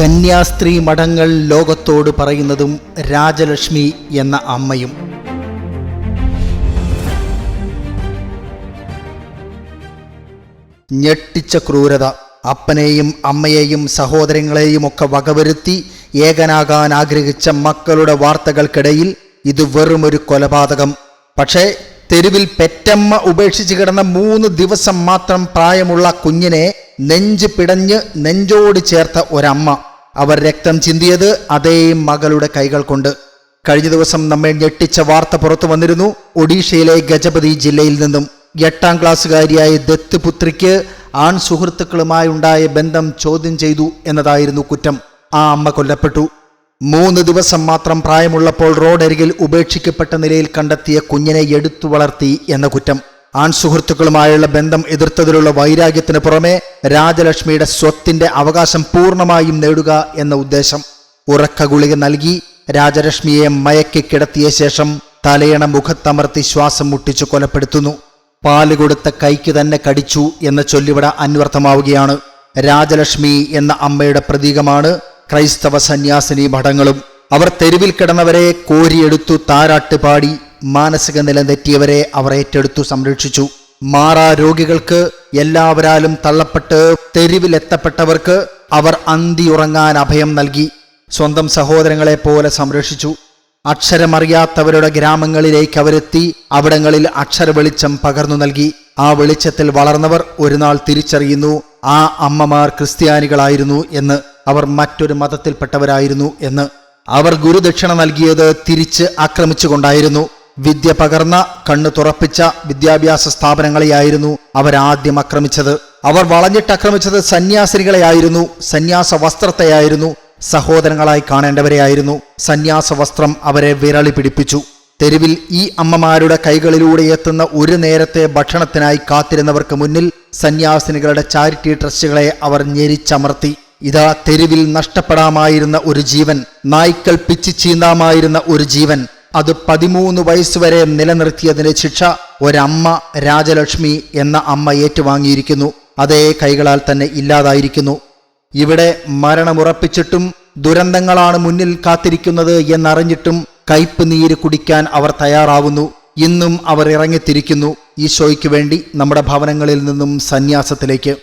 കന്യാസ്ത്രീ മഠങ്ങൾ ലോകത്തോട് പറയുന്നതും രാജലക്ഷ്മി എന്ന അമ്മയും. ഞെട്ടിച്ച ക്രൂരത അപ്പനെയും അമ്മയെയും സഹോദരങ്ങളെയും ഒക്കെ വകവരുത്തി ഏകനാകാൻ ആഗ്രഹിച്ച മക്കളുടെ വാർത്തകൾക്കിടയിൽ ഇത് വെറുമൊരു കൊലപാതകം. പക്ഷേ തെരുവിൽ പെറ്റമ്മ ഉപേക്ഷിച്ച് കിടന്ന മൂന്ന് ദിവസം മാത്രം പ്രായമുള്ള കുഞ്ഞിനെ നെഞ്ച് പിടഞ്ഞ് നെഞ്ചോട് ചേർത്ത ഒരമ്മ. അവർ രക്തം ചിന്തിയത് അതേ മകളുടെ കൈകൾ കൊണ്ട്. കഴിഞ്ഞ ദിവസം നമ്മെ ഞെട്ടിച്ച വാർത്ത പുറത്തു വന്നിരുന്നു. ഒഡീഷയിലെ ഗജപതി ജില്ലയിൽ നിന്നും എട്ടാം ക്ലാസ്സുകാരിയായ ദത്ത് പുത്രിക്ക് ആൺ സുഹൃത്തുക്കളുമായുണ്ടായ ബന്ധം ചോദ്യം ചെയ്തു എന്നതായിരുന്നു കുറ്റം. ആ അമ്മ കൊല്ലപ്പെട്ടു. മൂന്ന് ദിവസം മാത്രം പ്രായമുള്ളപ്പോൾ റോഡരികിൽ ഉപേക്ഷിക്കപ്പെട്ട നിലയിൽ കണ്ടെത്തിയ കുഞ്ഞിനെ എടുത്തു വളർത്തി എന്ന കുറ്റം. ആൺ സുഹൃത്തുക്കളുമായുള്ള ബന്ധം എതിർത്തതിലുള്ള വൈരാഗ്യത്തിന് പുറമെ രാജലക്ഷ്മിയുടെ സ്വത്തിന്റെ അവകാശം പൂർണമായും നേടുക എന്ന ഉദ്ദേശം ഉറക്ക ഗുളിക നൽകി രാജലക്ഷ്മിയെ മയക്കി കിടത്തിയ ശേഷം തലയണ മുഖത്തമർത്തി ശ്വാസം മുട്ടിച്ചു കൊലപ്പെടുത്തുന്നു. പാൽ കൊടുത്ത കൈക്ക് തന്നെ കടിച്ചു എന്ന ചൊല്ലിവിട അന്വർത്ഥമാവുകയാണ്. രാജലക്ഷ്മി എന്ന അമ്മയുടെ പ്രതീകമാണ് ക്രൈസ്തവ സന്യാസിനി മഠങ്ങളും. അവർ തെരുവിൽ കിടന്നവരെ കോരിയെടുത്തു താരാട്ട് പാടി മാനസിക നില തെറ്റിയവരെ അവർ ഏറ്റെടുത്തു സംരക്ഷിച്ചു. മാറാ രോഗികൾക്ക് എല്ലാവരാലും തള്ളപ്പെട്ട് തെരുവിലെത്തപ്പെട്ടവർക്ക് അവർ അന്തിയുറങ്ങാൻ അഭയം നൽകി. സ്വന്തം സഹോദരങ്ങളെ പോലെ സംരക്ഷിച്ചു. അക്ഷരമറിയാത്തവരുടെ ഗ്രാമങ്ങളിലേക്ക് അവരെത്തി അവിടങ്ങളിൽ അക്ഷര വെളിച്ചം പകർന്നു നൽകി. ആ വെളിച്ചത്തിൽ വളർന്നവർ ഒരു നാൾ തിരിച്ചറിയുന്നു ആ അമ്മമാർ ക്രിസ്ത്യാനികളായിരുന്നു എന്ന് അവർ മറ്റൊരു മതത്തിൽപ്പെട്ടവരായിരുന്നു എന്ന്. അവർ ഗുരുദക്ഷിണ നൽകിയത് തിരിച്ച് ആക്രമിച്ചുകൊണ്ടായിരുന്നു. വിദ്യ പകർന്ന കണ്ണു തുറപ്പിച്ച വിദ്യാഭ്യാസ സ്ഥാപനങ്ങളെയായിരുന്നു അവരാദ്യം ആക്രമിച്ചത്. അവർ വളഞ്ഞിട്ട് ആക്രമിച്ചത് സന്യാസിനികളെയായിരുന്നു. സന്യാസ വസ്ത്രത്തെയായിരുന്നു സഹോദരങ്ങളായി കാണേണ്ടവരെയായിരുന്നു. സന്യാസ വസ്ത്രം അവരെ വിരളി പിടിപ്പിച്ചു. തെരുവിൽ ഈ അമ്മമാരുടെ കൈകളിലൂടെ എത്തുന്ന ഒരു നേരത്തെ ഭക്ഷണത്തിനായി കാത്തിരുന്നവർക്ക് മുന്നിൽ സന്യാസിനികളുടെ ചാരിറ്റി ട്രസ്റ്റുകളെ അവർ ഞെരിച്ചമർത്തി. ഇതാ തെരുവിൽ നഷ്ടപ്പെടാമായിരുന്ന ഒരു ജീവൻ നായ്ക്കൾ പിച്ചി ചീന്താമായിരുന്ന ഒരു ജീവൻ അത് പതിമൂന്ന് വയസ്സുവരെ നിലനിർത്തിയതിന്റെ ശിക്ഷ ഒരമ്മ രാജലക്ഷ്മി എന്ന അമ്മ ഏറ്റുവാങ്ങിയിരിക്കുന്നു. അതേ കൈകളാൽ തന്നെ ഇല്ലാതായിരിക്കുന്നു. ഇവിടെ മരണമുറപ്പിച്ചിട്ടും ദുരന്തങ്ങളാണ് മുന്നിൽ കാത്തിരിക്കുന്നത് എന്നറിഞ്ഞിട്ടും കയ്പ് നീര് കുടിക്കാൻ അവർ തയ്യാറാവുന്നു. ഇന്നും അവർ ഇറങ്ങിത്തിരിക്കുന്നു. ഈശോയ്ക്ക് വേണ്ടി നമ്മുടെ ഭവനങ്ങളിൽ നിന്നും സന്യാസത്തിലേക്ക്.